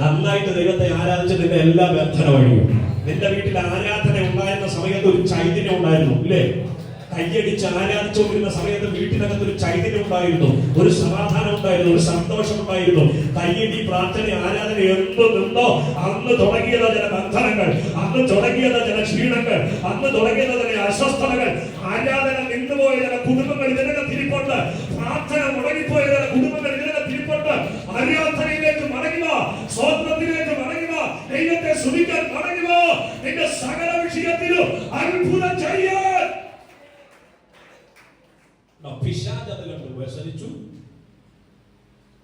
നന്നായിട്ട് ദൈവത്തെ ആരാധിച്ച് നിന്റെ എല്ലാ വ്യർത്ഥന വഴിയും. നിന്റെ വീട്ടിൽ ആരാധന ഉണ്ടായിരുന്ന സമയത്ത് ഒരു ചൈതന്യം ഉണ്ടായിരുന്നു ഇല്ലേ? കയ്യടിച്ച് ആരാധിച്ചുകൊണ്ടിരുന്ന സമയത്ത് വീട്ടിനകത്ത് ഒരു ചൈതന്യം ഉണ്ടായിരുന്നു ഒരു സമാധാനം ഉണ്ടായിരുന്നു ഒരു സന്തോഷം ഉണ്ടായിരുന്നു. കയ്യടി പ്രാർത്ഥന ആരാധന എന്ത് നിന്നോ അന്ന് തുടങ്ങിയതാ ചില ബന്ധനങ്ങൾ അന്ന് തുടങ്ങിയതാ ചില ക്ഷീണങ്ങൾ അന്ന് തുടങ്ങിയതാ ചില അസ്വസ്ഥതകൾ ആരാധന നിന്നുപോയ ചില കുടുംബങ്ങൾ ഇതിനകം തിരിപ്പുണ്ട് പ്രാർത്ഥന മുടങ്ങിപ്പോയ ചില കുടുംബങ്ങൾ ഇതിനകം തിരിപ്പുണ്ട് ആരാധനയിലേക്ക് മടങ്ങുക സ്വന്തത്തിലേക്ക് മടങ്ങുക ദൈവത്തെ സ്തുതിക്കാൻ മടങ്ങുക നിന്റെ സകല വിഷയത്തിലും അത്ഭുതം ചെയ്യാൻ ആ, പിശാച് അത് കണ്ട് വ്യസനിച്ചു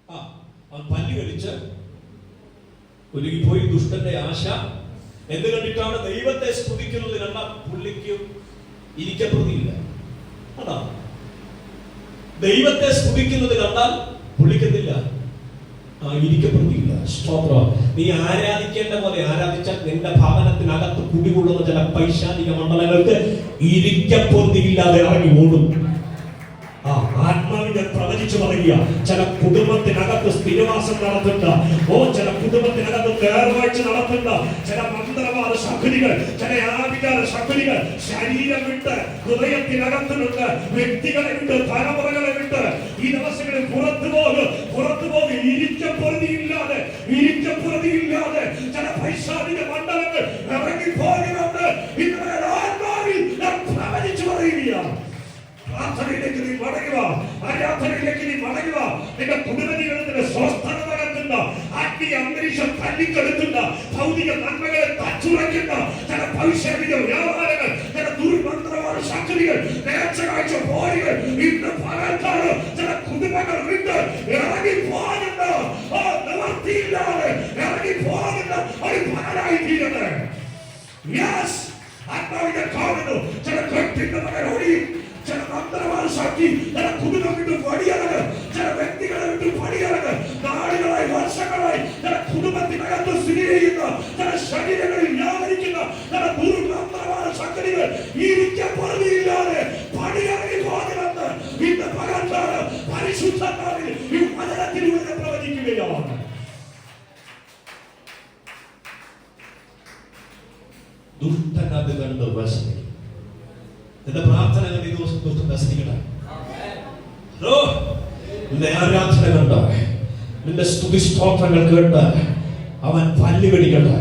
ആ അവൻ പല്ലി കടിച്ച് ഒരുങ്ങിപ്പോയി ദുഷ്ടന്റെ ആശ. എന്ത് കണ്ടിട്ടാണ് ദൈവത്തെ സ്തുതിക്കുന്നത് കണ്ട പുള്ളിക്ക് ഇരിക്കപ്പെടുന്നില്ല അതാ. ദൈവത്തെ സ്തുതിക്കുന്നത് കണ്ടാൽ പുള്ളിക്കുന്നില്ല ആ ഇരിക്കപ്പെടുന്നില്ല സ്തോത്രം. നീ ആരാധിക്കേണ്ട പോലെ ആരാധിച്ചാൽ നിന്റെ ഭവനത്തിനകത്ത് കുടികൊള്ളുന്ന ചില പൈശാചിക മണ്ഡലങ്ങൾക്ക് ഇരിക്കപ്പൊറുതിയില്ലാതെ ഇറങ്ങി ഓടും. ആ ആത്മാവിനെ പ്രവചിച്ചു പറയുക. ചില കുടുംബത്തിനകത്ത് സ്ഥിരവാസം നടത്തുന്ന ഓ ചില കുടുംബത്തിനകത്ത് നേർവാഴ്ച നടത്തുന്ന ചില മന്ത്രവാദ ശക്തികൾ ചില ആവികാര ശക്തികൾ ശരീരം വിട്ട് ഹൃദയത്തിനകത്തുണ്ട് വ്യക്തികളെ വിട്ട് തലമുറകളെ വിട്ട് ഈ ദിവസങ്ങളിൽ മടങ്ങുക ആരാധനയിലേക്ക് നീ മടങ്ങുക നിന്റെ കുടുംബജീവിതത്തിന്റെ സ്വസ്ഥത പകർത്തുന്ന ആത്മീയ അന്തരീക്ഷം തല്ലിക്കെടുത്തുന്ന ഭൗതിക നന്മകളെ തച്ചുറയ്ക്കുന്ന ചില ഭവിഷ്യത്തിന്റെ വ്യാപാരങ്ങൾ ചില ദുർമന്ത്രവാദ ശക്തികൾ നേർച്ച കാഴ്ച പോരുകൾ ഇന്ന് പകർക്കാണ് ചില കുടുംബങ്ങൾ വിട്ട് ദുഷ്ടൻ അത് കണ്ട് വ്യസനിക്കും എന്റെ പ്രാർത്ഥന കണ്ട് ഈ ദിവസം ദുഷ്ടൻ വ്യസനിക്കട്ടെ ഹലോ? നിന്റെ ആരാധന കണ്ട്? നിന്റെ സ്തുതി സ്തോത്രങ്ങൾ കേട്ട് അവൻ പല്ല് കടിക്കട്ടെ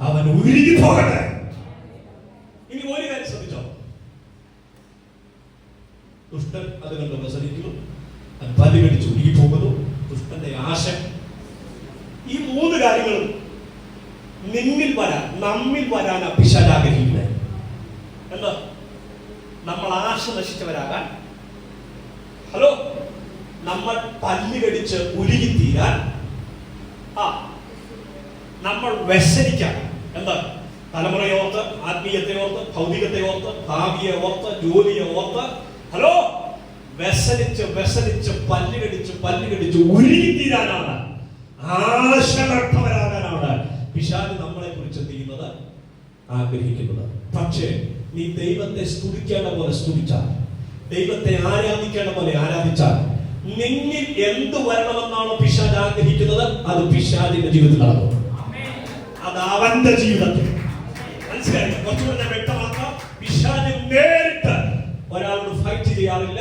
അവൻ ഉരുകി പോകട്ടെ. ഇനി ഒരു കാര്യം ശ്രദ്ധിച്ചോ? ദുഷ്ടൻ അത് കണ്ട് വ്യസനിക്കുന്നു അവൻ പല്ല് കടിച്ച് ഉരുകി പോകുന്നു. ദുഷ്ടന്റെ ആശ. ഈ മൂന്ന് കാര്യങ്ങളും നിന്നിൽ വരാൻ നമ്മിൽ വരാൻ അഭിഷാലാഗ്രഹിക്കുന്നത് എന്തോ നമ്മൾ ആശ നശിച്ചവരാകാൻ ഹലോ? നമ്മൾ പല്ല് കടിച്ച് ഉരുകിത്തീരാൻ ആ നമ്മൾ വ്യസനിക്കാൻ. എന്താ? തലമുറയെ ഓർത്ത് ആത്മീയത്തെ ഓർത്ത് ഭൗതികത്തെ ഓർത്ത് ഭാവിയെ ഓർത്ത് ജോലിയെ ഓർത്ത് ഹലോ? വ്യസനിച്ച് വ്യസനിച്ച് പല്ല് കടിച്ച് പല്ല് കടിച്ച് ഉരുകിത്തീരാനാണ് ആശ പിശാൽ നമ്മളെ കുറിച്ച് ചെയ്യുന്നത്? ആഗ്രഹിക്കുന്നത്. പക്ഷേ നീ ദൈവത്തെ സ്തുതിക്കേണ്ട പോലെ സ്തുതിച്ചാൽ ദൈവത്തെ ആരാധിക്കേണ്ട പോലെ ആരാധിച്ചാൽ നിന്നിൽ എന്ത് വരണമെന്നാണോ പിശാജ് ആഗ്രഹിക്കുന്നത്? അത് പിശാജിന്റെ ജീവിതത്തിൽ നടക്കും. അത് അവന്റെ ജീവിതത്തിൽ. മനസ്സിലായി കുറച്ചുകൂടെ വ്യക്തമാക്കാം. പിശാജ് നേരിട്ട് ഒരാളോട് ഫൈറ്റ് ചെയ്യാറില്ല.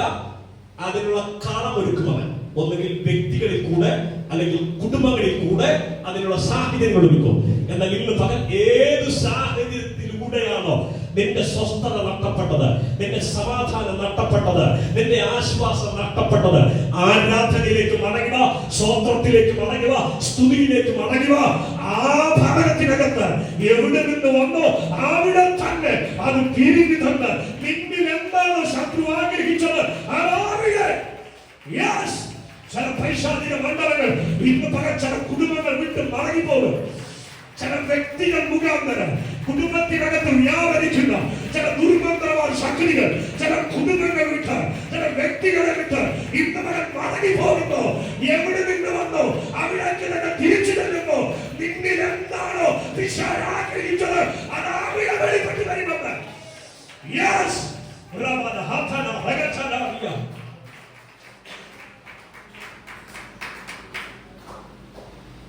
അതിനുള്ള കളം ഒരുക്കുന്നവൻ ഒന്നുകിൽ വ്യക്തികളിൽ കൂടെ അല്ലെങ്കിൽ കുടുംബങ്ങളിൽ കൂടെ അതിനുള്ള സാഹചര്യങ്ങൾ ഒരുക്കും. എന്നാൽ ഇന്ന് പകൽ ഏത് സാഹചര്യത്തിലൂടെയാണോ നിന്റെ സ്വസ്ഥത നഷ്ടപ്പെട്ടത് നിന്റെ സമാധാനം നഷ്ടപ്പെട്ടത് നിന്റെ ആശ്വാസം നഷ്ടപ്പെട്ടത് ആരാധനയിലേക്ക് മടങ്ങുക സ്വത്രത്തിലേക്ക് മടങ്ങുക സ്തുതിയിലേക്ക് മടങ്ങുക ആ ഭവനത്തിനകത്ത് എവിടെ നിന്ന് വന്നോ അവിടെ തന്നെ അത് തിരിഞ്ഞു തന്ന് നിന്നിൽ എന്താണോ ശത്രു ആഗ്രഹിച്ചത് അതാവിടെ യെസ് ചില പൈശാചിക മണ്ഡലങ്ങൾ ഇന്ന് പകൽ ചില കുടുംബങ്ങൾ വിട്ട് മടങ്ങിപ്പോകും. ചില വ്യക്തികൾ മുഖാന്തരം കുടുംബത്തിനകത്ത് വ്യാപരിക്കുന്ന ചില ദുർമന്ത്രവാദ ശക്തികൾ ചില കുടുംബങ്ങൾ വിട്ട് ചില വ്യക്തികളെ വിട്ട് ഇന്ന് പകൽ മടങ്ങി പോകുമ്പോ എവിടെ നിന്ന് വന്നോ? അവിടെ തന്നെ തിരിച്ചു ചെല്ലുമ്പോ നിന്നിൽ എന്താണോ ആഗ്രഹിച്ചത് അത് അവിടെ വെളിപ്പെട്ട് വരുമെന്ന് യെസ് റമന ഹതന ഹഗചന അറിയാം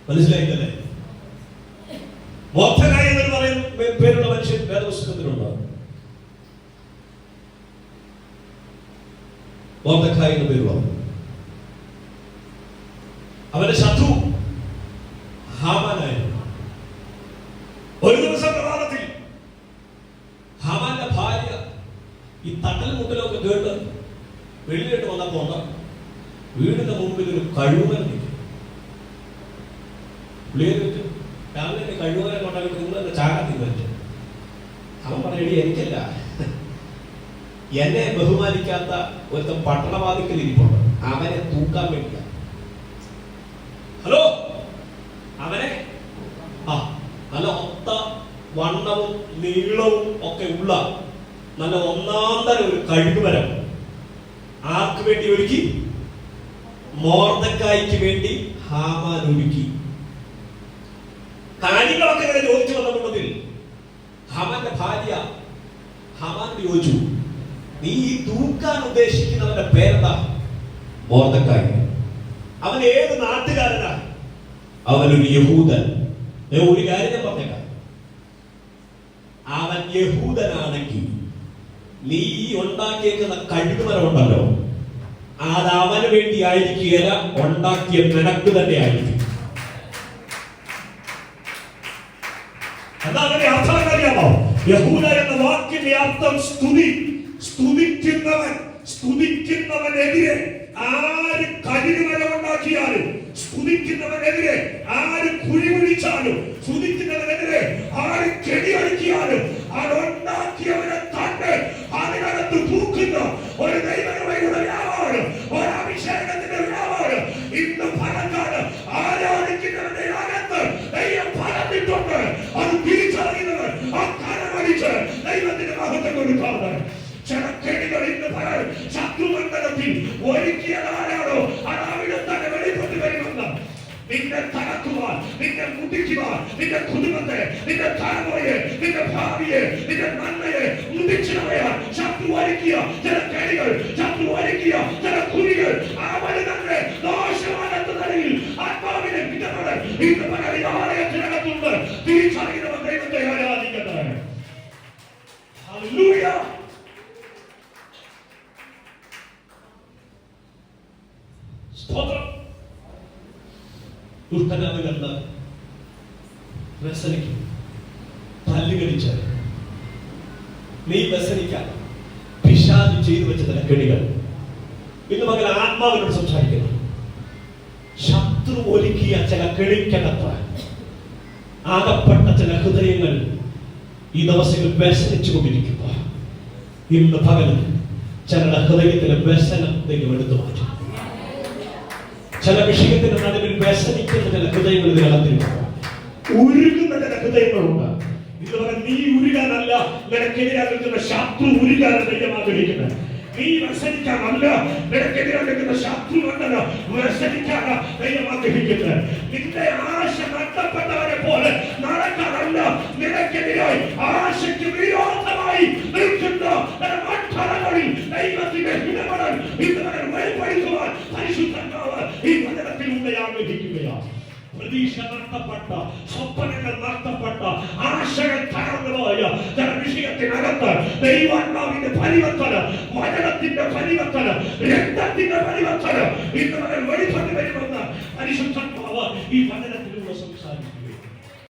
മനസ്സിലായില്ലേ? മോർദ്ധകായ എന്ന് പറയുന്ന പേരുള്ള മനുഷ്യൻ വേദപുസ്തകത്തിലുണ്ട് മോർദ്ധക്കായ എന്ന പേരുള്ള അവന്റെ ശത്രു ഹാമാനായിരുന്നു. ഒരു ദിവസം പ്രഭാതത്തിൽ ഹാമാന്റെ ഭാര്യ ഈ തട്ടൽ മുട്ടലൊക്കെ കേട്ട് വെളിയിലിട്ട് വന്നപ്പോ വീടിന്റെ മുമ്പിൽ ഒരു കഴിവൻ പുള്ളിയെ വെച്ച് രാവിലെ കഴിവുകാരെ കൊണ്ടാക്കി നിങ്ങൾ എന്നെ ചാകത്തി വെച്ചു അവൻ പറയടി എനിക്കല്ല. എന്നെ ബഹുമാനിക്കാത്ത ഒരുത്തൻ പട്ടണവാദിക്കൽ ഇരിപ്പുണ്ട്. അവനെ തൂക്കാൻ വേണ്ടിയ ഹലോ? അവനെ? ആ നല്ല ഒത്ത വണ്ണവും നീളവും ഒക്കെ ഉള്ള നല്ല ഒന്നാം തരം ഒരു കഴുകുമരം. ആർക്ക് വേണ്ടി ഒരുക്കി? മോർദക്കായ്ക്ക് വേണ്ടി ഹാമാൻ ഒരുക്കി. കാര്യങ്ങളൊക്കെ ഇങ്ങനെ ചോദിച്ചു വന്ന കൂട്ടത്തിൽ ഹമാന്റെ ഭാര്യ ഹാമാനോട് ചോദിച്ചു നീ ഈ തൂക്കാൻ ഉദ്ദേശിക്കുന്നവന്റെ പേരെന്താ? മോർദക്കായ് അവൻ ഏത് നാട്ടുകാരനാ? അവനൊരു യഹൂദൻ. ഒരു കാര്യം ഞാൻ പറഞ്ഞേക്കാം. അവൻ യഹൂദനാണെങ്കിൽ നീ ഉണ്ടാക്കിയേക്കുന്ന ഉണ്ടല്ലോ അത് അവന് വേണ്ടി ആയിരിക്കുകയില്ല ഉണ്ടാക്കിയ നിനക്ക് തന്നെ ആയിരിക്കും. യഹൂദ എന്ന വാക്കിന്റെ അർത്ഥം സ്തുതി. സ്തുതിക്കുന്നവൻ സ്തുതിക്കുന്നവനെതിരെ ആര് കഴുകുമരം ഉണ്ടാക്കിയാലും സ്തുതിക്കുന്നവനെതിരെ ആര് കുഴി വിളിച്ചാലും സ്തോത്രം. ദുഷ്ടനത് കണ്ട് വ്യസനിക്കും. നീ വ്യസനിക്കാൻ പിശാജ് ചെയ്തു വെച്ച കെണികൾ. ഇന്ന് മകൻ ആത്മാവിനോട് സംസാരിക്കുന്നു. ശത്രു ഒരുക്കിയ ചില കെണിക്കകത്ത് ചില ഹൃദയങ്ങൾ ഈ ദിവസങ്ങൾ വ്യസനിച്ചു ഇന്ന് പകൽ ചിലരുടെ ഹൃദയത്തിലെ വ്യസനം നിങ്ങൾ എടുത്തു മാറ്റും. ചില വിഷയത്തിന് നടുവിൽ വ്യസനിക്കുന്ന ചില ഹൃദയങ്ങൾ ഇതിനകത്തില്ല ഉരുകുന്ന ചില ഹൃദയങ്ങളുണ്ട്. ഇത് പറഞ്ഞ നീ ഉരുകാനല്ല നിനക്കെതിരെ ശത്രു ഉരുകാനാണ് ദൈവമാഗ്രഹിക്കുന്നത് നീ വ്യസനിക്കാനല്ല നിനക്കെതിരെ ശത്രു കണ്ടത് വ്യസനിക്കാനാണ് ദൈവം നിന്റെ ആശ നഷ്ടപ്പെട്ടവരെ നഷ്ടപ്പെട്ട സ്വപ്നങ്ങൾ നഷ്ടപ്പെട്ട ആശകൾ തകർന്നുപോയ ചില വിഷയത്തിനകത്ത് ദൈവാത്മാവിന്റെ പരിവർത്തനം വചനത്തിന്റെ പരിവർത്തനം രക്തത്തിന്റെ പരിവർത്തനം ഇന്ന് വരെ വെളിപ്പെട്ട് വരുമെന്ന് പരിശുദ്ധാത്മാവ് ഈ വചനത്തിൽ